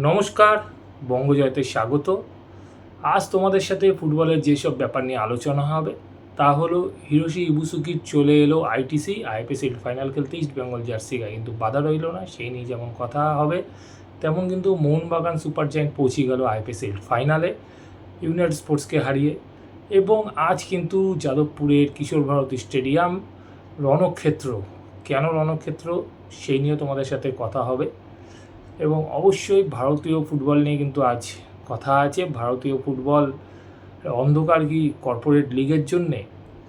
নমস্কার, বঙ্গজয়তে স্বাগত। আজ তোমাদের সাথে ফুটবলের যেসব ব্যাপার নিয়ে আলোচনা হবে, তা হলো হিরোশি ইবুসুকির চলে এলো আইটিসি আইপিএসএল ফাইনাল খেলতে ইস্ট বেঙ্গল জার্সি গায়ে। কিন্তু বাধা রইল না, সেই নিয়ে যেমন কথা হবে, তেমন কিন্তু মোহনবাগান সুপার জায়েন্ট পৌঁছে গেল আইপিএসএল ফাইনালে ইউনাইটেড স্পোর্টসকে হারিয়ে। এবং আজ কিন্তু যাদবপুরের কিশোর ভারতী স্টেডিয়াম রণক্ষেত্র। কেন রণক্ষেত্র? সেই নিয়ে তোমাদের সাথে কথা হবে। এবং অবশ্যই ভারতীয় ফুটবল নিয়ে কিন্তু আজ কথা আছে। ভারতীয় ফুটবল অন্ধকার কি কর্পোরেট লিগের জন্যে?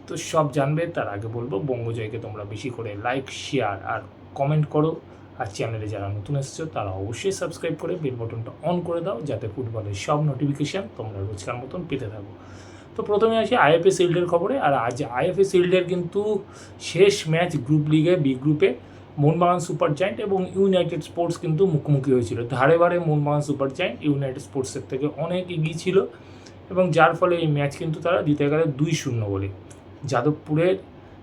তো সব জানবে, তার আগে বলব, বঙ্গজয়কে তোমরা বেশি করে লাইক শেয়ার আর কমেন্ট করো। আর চ্যানেলে যারা নতুন এসেছ, তারা অবশ্যই সাবস্ক্রাইব করে বেল বটনটা অন করে দাও, যাতে ফুটবলের সব নোটিফিকেশান তোমরা রোজকার মতন পেতে থাকো। তো প্রথমে আসি আইএফএ শিল্ডের খবরে, আর আজ আইএফএ শিল্ডের কিন্তু শেষ ম্যাচ গ্রুপ লিগে বি গ্রুপে মোহনবাগান সুপার জায়েন্ট এবং ইউনাইটেড স্পোর্টস কিন্তু মুখোমুখি হয়েছিল। ধারে বারে মোহনবাগান সুপার জায়েন্ট ইউনাইটেড স্পোর্টসের থেকে অনেক এগিয়ে ছিল এবং যার ফলে এই ম্যাচ কিন্তু তারা জিতে গেলে দুই শূন্য বলে। যাদবপুরের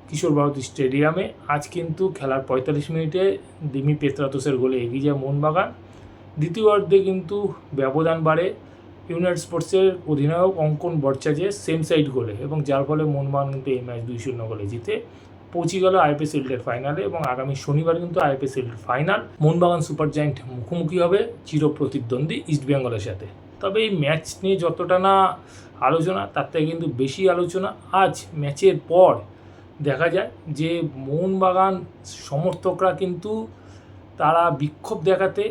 কিশোর ভারতী স্টেডিয়ামে আজ কিন্তু খেলার পঁয়তাল্লিশ মিনিটে দিমি পেত্রাতোসের গোলে এগিয়ে যায় মোহনবাগান দ্বিতীয় অর্ধে কিন্তু ব্যবধান বাড়ে ইউনাইটেড স্পোর্টসের অধিনায়ক অঙ্কন বরচাজে সেম সাইড গোলে এবং যার ফলে মোহনবাগান কিন্তু এই ম্যাচ দুই শূন্য গোলে জিতে পৌঁছে গেল আইপিএস এর ফাইনালে এবং আগামী শনিবার কিন্তু আইপিএস এর ফাইনাল মোহনবাগান সুপার জায়েন্ট মুখোমুখি হবে চির প্রতিদ্বন্দ্বী ইস্ট বেঙ্গলের সাথে। তবে এই ম্যাচ নিয়ে যতটা না আলোচনা, তার থেকে কিন্তু বেশি আলোচনা আজ ম্যাচের পর দেখা যায় যে মোহনবাগান সমর্থকরা কিন্তু তারা বিক্ষোভ দেখাতে,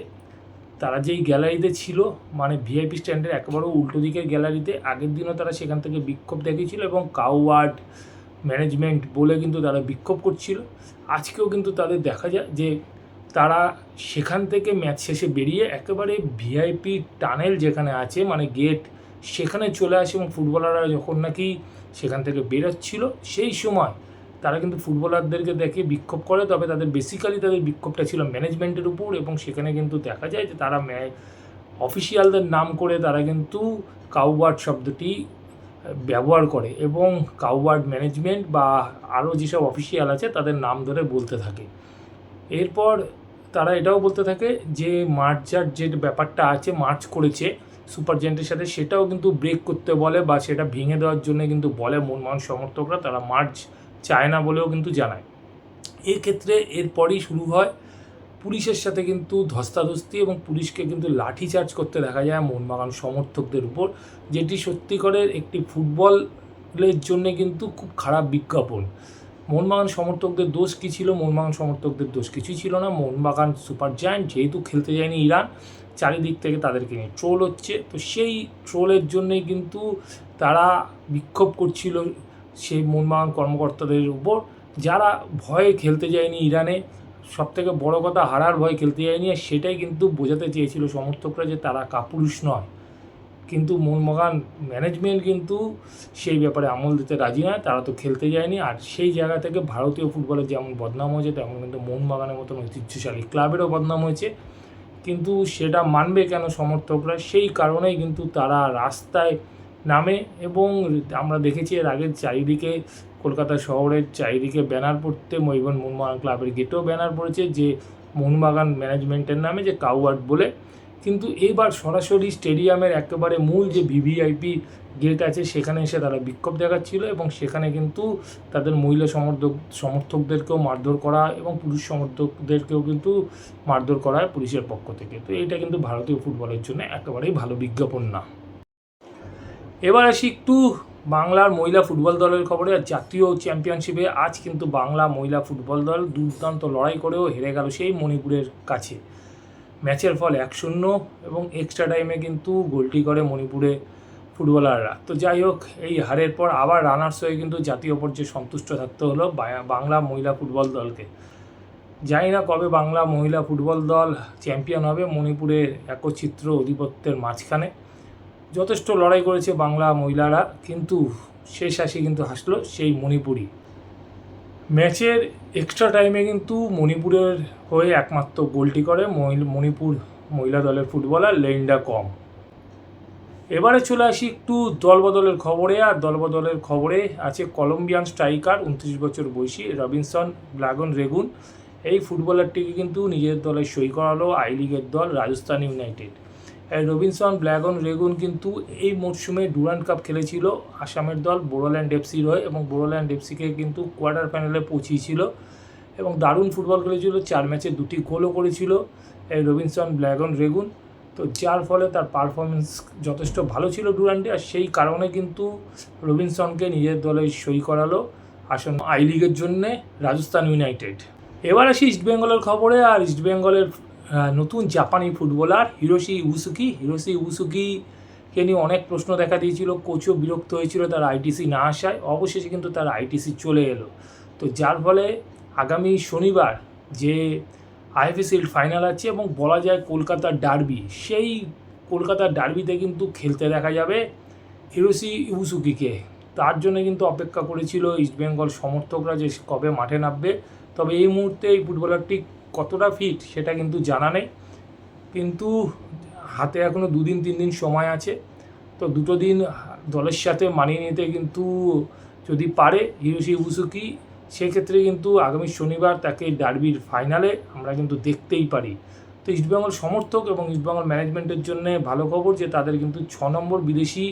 তারা যেই গ্যালারিতে ছিল মানে ভিআইপি স্ট্যান্ডের একেবারে উল্টো দিকের গ্যালারিতে আগের দিনও তারা সেখান থেকে বিক্ষোভ দেখিয়েছিল এবং কাউওয়ার্ড ম্যানেজমেন্ট বলে কিন্তু তারা বিক্ষোভ করছিল। আজকেও কিন্তু তাদের দেখা যায় যে তারা সেখান থেকে ম্যাচ শেষে বেরিয়ে একেবারে ভিআইপি টানেল যেখানে আছে মানে গেট সেখানে চলে আসে এবং ফুটবলাররা যখন নাকি সেখান থেকে বেরোচ্ছিল, সেই সময় তারা কিন্তু ফুটবলারদেরকে দেখে বিক্ষোভ করে। তবে তাদের বেসিক্যালি তাদের বিক্ষোভটা ছিল ম্যানেজমেন্টের উপর এবং সেখানে কিন্তু দেখা যায় যে তারা অফিসিয়ালদের নাম করে তারা কিন্তু কাউবার্ড শব্দটি ব্যবহার করে এবং কাউবার্ড ম্যানেজমেন্ট বা আরও যেসব অফিসিয়াল আছে তাদের নাম ধরে বলতে থাকে। এরপর তারা এটাও বলতে থাকে যে মার্চার যে ব্যাপারটা আছে, মার্চ করেছে সুপারজেন্টের সাথে সেটাও কিন্তু ব্রেক করতে বলে বা সেটা ভেঙে দেওয়ার জন্য কিন্তু বলে মন মনমোহন সমর্থকরা, তারা মার্চ চায় না বলেও কিন্তু জানায়। এক্ষেত্রে এরপরই শুরু হয় পুলিশের সাথে কিন্তু ধস্তাধস্তি এবং পুলিশকে কিন্তু লাঠিচার্জ করতে দেখা যায় মোহনবাগান সমর্থকদের উপর, যেটি সত্যিকারের একটি ফুটবলের জন্য কিন্তু খুব খারাপ বিজ্ঞাপন। মোহনবাগান সমর্থকদের দোষ কী ছিল? মোহনবাগান সমর্থকদের দোষ কিছুই ছিল না। মোহনবাগান সুপার জায়ান্ট যেহেতু খেলতে যায়নি ইরান, চারিদিক থেকে তাদেরকে নিয়ে ট্রোল হচ্ছে। তো সেই ট্রোলের জন্যই কিন্তু তারা বিক্ষোভ করছিল সেই মোহনবাগান কর্মকর্তাদের উপর, যারা ভয়ে খেলতে যায়নি ইরানে। সব থেকে বড় কথা হারার ভয় খেলতে যায়নি আর সেটাই কিন্তু বোঝাতে চেয়েছিল সমর্থকরা যে তারা কাপুরুষ নয়। কিন্তু মোহনবাগান ম্যানেজমেন্ট কিন্তু সেই ব্যাপারে আমল দিতে রাজি নয়, তারা তো খেলতে যায়নি। আর সেই জায়গা থেকে ভারতীয় ফুটবলের যেমন বদনাম হয়েছে, তেমন কিন্তু মোহনবাগানের মতন ঐতিহ্যশালী ক্লাবেরও বদনাম হয়েছে। কিন্তু সেটা মানবে কেন সমর্থকরা? সেই কারণেই কিন্তু তারা রাস্তায় নামে এবং আমরা দেখেছি এর আগের চারিদিকে কলকাতা শহরের চারিদিকে ব্যানার পড়তে ইভেন মোহনবাগান ক্লাবের গেটেও ব্যানার পড়েছে যে মোহনবাগান ম্যানেজমেন্টের নামে যে কাউয়ার্ড বলে। কিন্তু এইবার সরাসরি স্টেডিয়ামের একেবারে মূল যে ভিভিআইপি গেট আছে, সেখানে এসে তারা বিক্ষোভ দেখাচ্ছিল এবং সেখানে কিন্তু তাদের মহিলা সমর্থক, সমর্থকদেরকেও মারধর করা এবং পুরুষ সমর্থকদেরকেও কিন্তু মারধর করা হয় পুলিশের পক্ষ থেকে। তো এটা কিন্তু ভারতীয় ফুটবলের জন্য একেবারেই ভালো বিজ্ঞাপন না। এবার আসি একটু বাংলার মহিলা ফুটবল দলের খবরে জাতীয় চ্যাম্পিয়নশিপে আজ কিন্তু বাংলা মহিলা ফুটবল দল দুর্দান্ত লড়াই করেও হেরে গেল সেই মণিপুরের কাছে। ম্যাচের ফল এক শূন্য এবং এক্সট্রা টাইমে কিন্তু গোলটি করে মণিপুরে ফুটবলাররা। তো যাই হোক, এই হারের পর আবার রানার্স হয়ে কিন্তু জাতীয় পর্যায়ে সন্তুষ্ট থাকতে হলো বাংলা মহিলা ফুটবল দলকে। জানি না কবে বাংলা মহিলা ফুটবল দল চ্যাম্পিয়ন হবে মণিপুরের একচিত্র অধিপত্যের মাঝখানে। যথেষ্ট লড়াই করেছে বাংলা মহিলারা, কিন্তু শেষ আসে কিন্তু হাসলো সেই মণিপুরি। ম্যাচের এক্সট্রা টাইমে কিন্তু মণিপুরের হয়ে একমাত্র গোলটি করে মণিপুর মহিলা দলের ফুটবলার লেন্ডা কম। এবারে চলে আসি একটু দলবদলের খবরে, আর দলবদলের খবরে আছে কলম্বিয়ান স্ট্রাইকার, উনত্রিশ বছর বয়সী রবিনসন ব্লাগন রেগুন। এই ফুটবলারটিকে কিন্তু নিজের দলে সই করালো আই লিগের দল রাজস্থান ইউনাইটেড। রবিনসন ব্ল্যাগন রেগুন কিন্তু এই মরশুমে ডুরান্ড কাপ খেলেছিল। আসামের দল বোরোল্যান্ড এফসির হয়ে এবং বোরোল্যান্ড এফসিকে কিন্তু কোয়ার্টার ফাইনালে পৌঁছিয়েছিল। এবং দারুণ ফুটবল খেলেছিল, চার ম্যাচে দুটি গোলও করেছিল। এই রবিনসন ব্ল্যাগন রেগুন তো যার ফলে তার পারফরমেন্স যথেষ্ট ভালো ছিল ডুরান্ডে আর সেই কারণে কিন্তু রবিনসনকে নিজের দলে সই করালো আসন্ন আই লিগের জন্যে রাজস্থান ইউনাইটেড এবার আসি ইস্টবেঙ্গলের খবরে। আর ইস্টবেঙ্গলের নতুন জাপানি ফুটবলার হিরোশি উসুকি। হিরোশি উসুকিকে নিয়ে অনেক প্রশ্ন দেখা দিয়েছিল, কোচও বিরক্ত হয়েছিল, তার আইটিসি না আসায়। অবশেষে কিন্তু তার আইটিসি চলে এলো। তো যার ফলে আগামী শনিবার যে আইএফএসিল ফাইনাল আছে এবং বলা যায় কলকাতার ডার্বি, সেই কলকাতার ডার্বিতে কিন্তু খেলতে দেখা যাবে হিরোশি ইউসুকিকে তার জন্য কিন্তু অপেক্ষা করেছিল ইস্টবেঙ্গল সমর্থকরা যে কবে মাঠে নামবে। তবে এই মুহূর্তে এই ফুটবলারটি কতটা ফিট সেটা কিন্তু জানা নেই। কিন্তু হাতে এখনও দুদিন তিন দিন সময় আছে। তো দুটো দিন দলের সাথে মানিয়ে নিতে কিন্তু যদি পারে হিরোশি উসুকি সেক্ষেত্রে কিন্তু আগামী শনিবার তাকে ডার্বির ফাইনালে আমরা কিন্তু দেখতেই পারি। তো ইস্টবেঙ্গল সমর্থক এবং ইস্টবেঙ্গল ম্যানেজমেন্টের জন্য ভালো খবর যে তাদের কিন্তু ছ নম্বর বিদেশি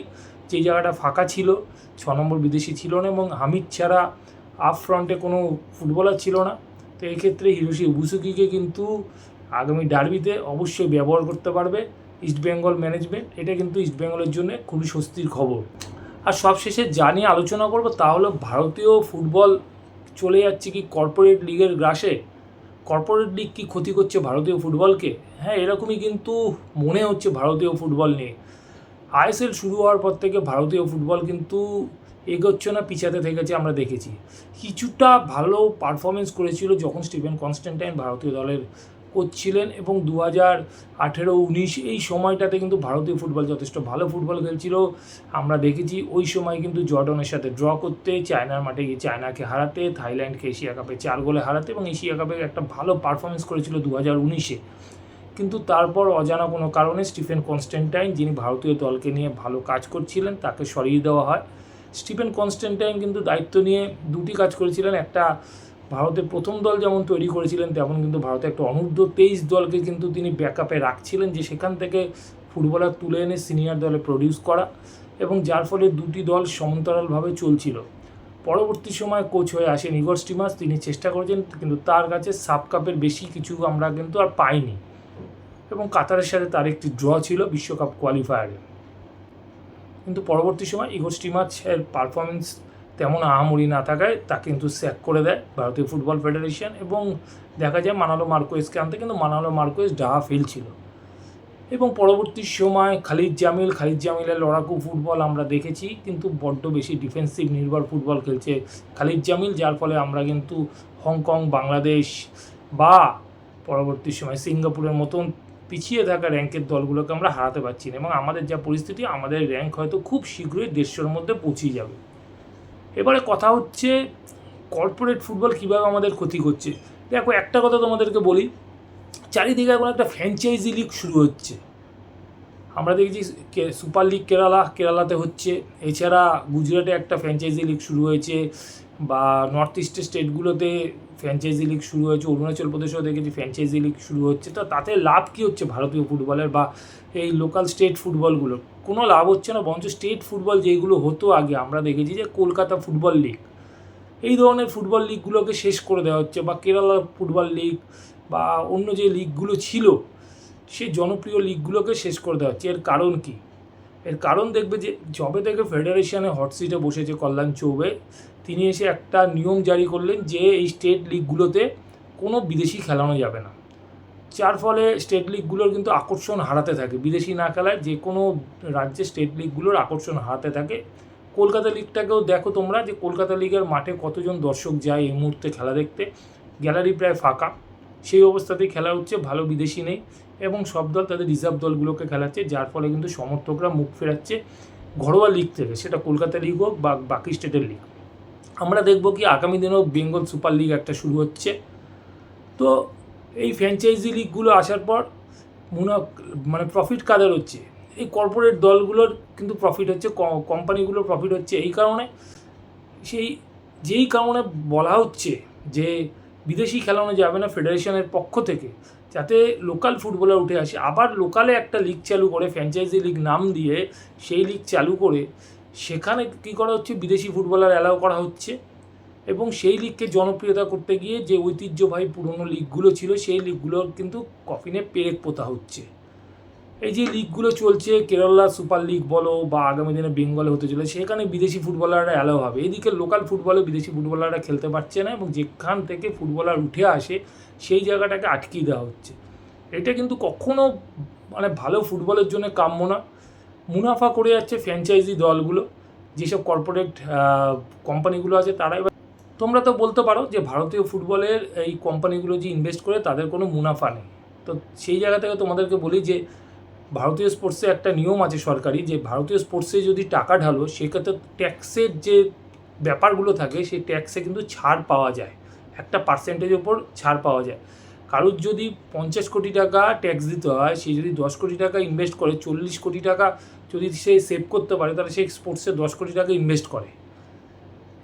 যে জায়গাটা ফাঁকা ছিল, ছ নম্বর বিদেশি ছিল না এবং হামিদ ছাড়া আপ ফ্রন্টে কোনো ফুটবলার ছিল না। তো এই ক্ষেত্রে হিরোশি উবুসুকিকে কিন্তু আগামী ডার্বিতে অবশ্যই ব্যবহার করতে পারবে। ইস্টবেঙ্গল ম্যানেজমেন্ট, এটা কিন্তু ইস্টবেঙ্গলের জন্য খুবই স্বস্তির খবর। আর সবশেষে যা নিয়ে আলোচনা করব তা হলো ভারতীয় ফুটবল চলে যাচ্ছে কি কর্পোরেট লিগের গ্রাসে। কর্পোরেট লিগ কি ক্ষতি করছে ভারতীয় ফুটবলকে? হ্যাঁ এরকমই কিন্তু মনে হচ্ছে ভারতীয় ফুটবল নিয়ে। আইএসএল শুরু হওয়ার পর থেকে ভারতীয় ফুটবল কিন্তু এগোচ্ছে না, পিছাতে থেকেছে, আমরা দেখেছি। কিছুটা ভালো পারফরমেন্স করেছিল যখন স্টিভেন কনস্ট্যান্টাইন ভারতীয় দলের কোচ ছিলেন এবং দু হাজার আঠেরো, উনিশ এই সময়টাতে কিন্তু ভারতীয় ফুটবল যথেষ্ট ভালো ফুটবল খেলছিল। আমরা দেখেছি ওই সময় কিন্তু জর্ডনের সাথে ড্র করতে, চায়নার মাঠে গিয়ে চায়নাকে হারাতে, থাইল্যান্ডকে এশিয়া কাপে চার গোলে হারাতে এবং এশিয়া কাপে একটা ভালো পারফরমেন্স করেছিল দু হাজার উনিশে। কিন্তু তারপর অজানা কোনো কারণে স্টিফেন কনস্ট্যান্টাইন যিনি ভারতীয় দলকে নিয়ে ভালো কাজ করছিলেন, তাকে সরিয়ে দেওয়া হয়। স্টিফেন কনস্ট্যান্টাইন কিন্তু দায়িত্ব নিয়ে দুটি কাজ করেছিলেন। একটা ভারতের প্রথম দল যেমন তৈরি করেছিলেন, তেমন কিন্তু ভারতে একটা অনূর্ধ্ব তেইশ দলকে কিন্তু তিনি ব্যাকআপে রাখছিলেন যে সেখান থেকে ফুটবলার তুলে এনে সিনিয়র দলে প্রডিউস করা এবং যার ফলে দুটি দল সমান্তরালভাবে চলছিল। পরবর্তী সময় কোচ হয়ে আসেন ইগর স্টিমাস তিনি চেষ্টা করেছেন, কিন্তু তার কাছে সাব কাপের বেশি কিছু আমরা কিন্তু আর পাইনি। এবং কাতারের সাথে তার একটি ড্র ছিল বিশ্বকাপ কোয়ালিফায়ারে কিন্তু পরবর্তী সময় ইগো স্টিমাচের পারফরমেন্স তেমন আহামরি না থাকায় তাকে কিন্তু স্যাক করে দেয় ভারতীয় ফুটবল ফেডারেশন এবং দেখা যায় মানালো মার্কোয়েসকে আনতে কিন্তু মানালো মার্কোয়েস ডাহা ফেল ছিল। এবং পরবর্তী সময় খালিদ জামিল, খালিদ জামিলের লড়াকু ফুটবল আমরা দেখেছি, কিন্তু বড্ড বেশি ডিফেন্সিভ নির্ভর ফুটবল খেলছে খালিদ জামিল, যার ফলে আমরা কিন্তু হংকং বাংলাদেশ বা পরবর্তী সময় সিঙ্গাপুরের মতন পিছিয়ে থাকা র্যাঙ্কের দলগুলোকে আমরা হারাতে পারছি না এবং আমাদের যা পরিস্থিতি, আমাদের র্যাঙ্ক হয়তো খুব শীঘ্রই দেড়শোর মধ্যে পৌঁছে যাবে। এবারে কথা হচ্ছে কর্পোরেট ফুটবল কীভাবে আমাদের ক্ষতি করছে। দেখো, একটা কথা তোমাদেরকে বলি, চারিদিকে এখন একটা ফ্র্যাঞ্চাইজি লিগ শুরু হচ্ছে। আমরা দেখেছি সুপার লিগ কেরালা, কেরালাতে হচ্ছে। এছাড়া গুজরাটে একটা ফ্র্যাঞ্চাইজি লিগ শুরু হয়েছে বা নর্থ ইস্টের স্টেটগুলোতে ফ্র্যাঞ্চাইজি লিগ শুরু হয়েছে, অরুণাচল প্রদেশেও দেখেছি ফ্র্যাঞ্চাইজি লিগ শুরু হচ্ছে। তো তাতে লাভ কী হচ্ছে ভারতীয় ফুটবলের বা এই লোকাল স্টেট ফুটবলগুলোর কোনো লাভ হচ্ছে না, বরঞ্চ স্টেট ফুটবল যেগুলো হতো আগে, আমরা দেখেছি যে কলকাতা ফুটবল লিগ এই ধরনের ফুটবল লিগগুলোকে শেষ করে দেওয়া হচ্ছে, বা কেরালা ফুটবল লিগ বা অন্য যে লিগগুলো ছিল সেই জনপ্রিয় লিগগুলোকে শেষ করে দেওয়া হচ্ছে। এর কারণ কি? এর কারণ দেখবে যে, যবে থেকে ফেডারেশনে হট সিটে বসেছে কল্যাণ চৌবে তিনি এসে একটা নিয়ম জারি করলেন যে এই স্টেট লিগগুলোতে কোনো বিদেশি খেলানো যাবে না। যার ফলে স্টেট লিগগুলোর কিন্তু আকর্ষণ হারাতে থাকে। বিদেশি না খেলায় যে কোনো রাজ্যে স্টেট লিগগুলোর আকর্ষণ হারাতে থাকে। কলকাতা লিগটাকেও দেখো তোমরা যে কলকাতা লিগের মাঠে কতজন দর্শক যায় এই মুহূর্তে খেলা দেখতে। গ্যালারি প্রায় ফাঁকা। সেই অবস্থাতেই খেলা হচ্ছে, ভালো বিদেশি নেই এবং সব দল তাদের রিজার্ভ দলগুলোকে খেলাচ্ছে, যার ফলে কিন্তু সমর্থকরা মুখ ফেরাচ্ছে ঘরোয়া লিগ থেকে। সেটা কলকাতা লিগ হোক বা বাকি স্টেটের লিগ আমরা দেখব কি আগামী দিনেও বেঙ্গল সুপার লিগ একটা শুরু হচ্ছে। তো এই ফ্র্যাঞ্চাইজি লিগগুলো আসার পর মুনা মানে প্রফিট কাদের হচ্ছে? এই কর্পোরেট দলগুলোর কিন্তু প্রফিট হচ্ছে কোম্পানিগুলোর প্রফিট হচ্ছে এই কারণে। সেই, যেই কারণে বলা হচ্ছে যে বিদেশি খেলানো যাবে না ফেডারেশনের পক্ষ থেকে, যাতে লোকাল ফুটবলার উঠে আসে। আবার লোকালে একটা লিগ চালু করে ফ্র্যাঞ্চাইজি লিগ নাম দিয়ে সেই লিগ চালু করে সেখানে কী করা হচ্ছে? বিদেশি ফুটবলার অ্যালাউ করা হচ্ছে। এবং সেই লিগকে জনপ্রিয়তা করতে গিয়ে যে ঐতিহ্যবাহী পুরনো লিগগুলো ছিল, সেই লিগগুলোর কিন্তু কফিনে পেরেক পোতা হচ্ছে। এই যে লিগগুলো চলছে, কেরালা সুপার লিগ বলো বা আগামী দিনে বেঙ্গলে হতে চলে সেখানে বিদেশি ফুটবলাররা অ্যালাউ হবে। এদিকে লোকাল ফুটবলে বিদেশি ফুটবলাররা খেলতে পারছে না এবং যেখান থেকে ফুটবলার উঠে আসে, সেই জায়গাটাকে আটকিয়ে দেওয়া হচ্ছে। এটা কিন্তু কখনো মানে ভালো ফুটবলের জন্য কাম্য না। মুনাফা করে যাচ্ছে ফ্র্যাঞ্চাইজি দলগুলো, যেসব কর্পোরেট কোম্পানিগুলো আছে তারা এবার তোমরা তো বলতে পারো যে ভারতীয় ফুটবলের এই কোম্পানিগুলো যে ইনভেস্ট করে তাদের কোনো মুনাফা নেই। তো সেই জায়গা থেকে তোমাদেরকে বলি যে ভারতীয় স্পোর্টসে একটা নিয়ম আছে সরকারি যে ভারতীয় স্পোর্টসে যদি টাকা ঢালো, সেক্ষেত্রে ট্যাক্সের যে ব্যাপারগুলো থাকে, সেই ট্যাক্সে কিন্তু ছাড় পাওয়া যায়। একটা পার্সেন্টেজের ওপর ছাড় পাওয়া যায়। কারোর যদি পঞ্চাশ কোটি টাকা ট্যাক্স দিতে হয়, সে যদি দশ কোটি টাকা ইনভেস্ট করে, চল্লিশ কোটি টাকা যদি সে সেভ করতে পারে, তাহলে সে স্পোর্টসে দশ কোটি টাকা ইনভেস্ট করে।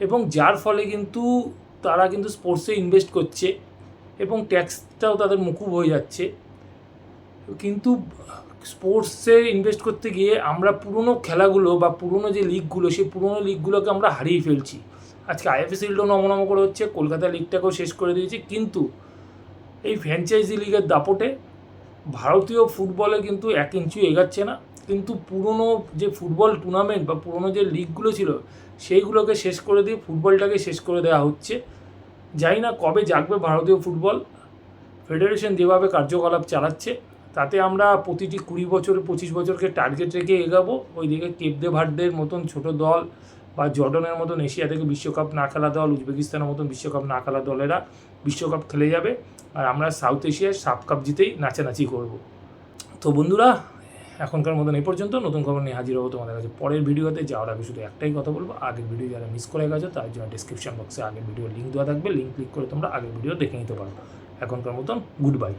এবং যার ফলে কিন্তু তারা কিন্তু স্পোর্টসে ইনভেস্ট করছে এবং ট্যাক্সটাও তাদের মুকুব হয়ে যাচ্ছে। কিন্তু স্পোর্টসে ইনভেস্ট করতে গিয়ে আমরা পুরনো খেলাগুলো বা পুরনো যে লিগগুলো সেই পুরনো লিগগুলোকে আমরা হারিয়ে ফেলছি। আজকে আইএফএসএলটাও নমনম করে হচ্ছে, কলকাতা লিগটাকেও শেষ করে দিয়েছে। কিন্তু এই ফ্র্যাঞ্চাইজি লিগের দাপটে ভারতীয় ফুটবলে কিন্তু এক ইঞ্চু এগাচ্ছে না। কিন্তু পুরনো যে ফুটবল টুর্নামেন্ট বা পুরনো যে লিগগুলো ছিল, সেইগুলোকে শেষ করে দিয়ে ফুটবলটাকে শেষ করে দেওয়া হচ্ছে। জানি না কবে জাগবে ভারতীয় ফুটবল। ফেডারেশন যেভাবে কার্যকলাপ চালাচ্ছে, তাতে আমরা প্রতিটি কুড়ি বছর, পঁচিশ বছরকে টার্গেট রেখে এগাবো। ওইদিকে কেপদে ভাটদের মতন ছোট দল বা জর্ডনের মতন এশিয়া থেকে বিশ্বকাপ না খেলা দল উজবেকিস্তানের মতন বিশ্বকাপ না খেলা দলেরা বিশ্বকাপ খেলে যাবে। আর আমরা সাউথ এশিয়ায় সাপ কাপ জিতেই নাচানাচি করব। তো বন্ধুরা এখনকার মতন এই পর্যন্ত। নতুন খবর নিয়ে হাজির হব তোমাদের কাছে পরের ভিডিওতে। যাওয়ার আগে শুধু একটাই কথা বলব, আগের ভিডিও যারা মিস করে গেছো, তার জন্য ডিসক্রিপশন বক্সে আগের ভিডিও লিঙ্ক দেওয়া থাকবে। লিঙ্ক ক্লিক করে তোমরা আগের ভিডিও দেখে নিতে পারো। এখনকার মতন গুড বাই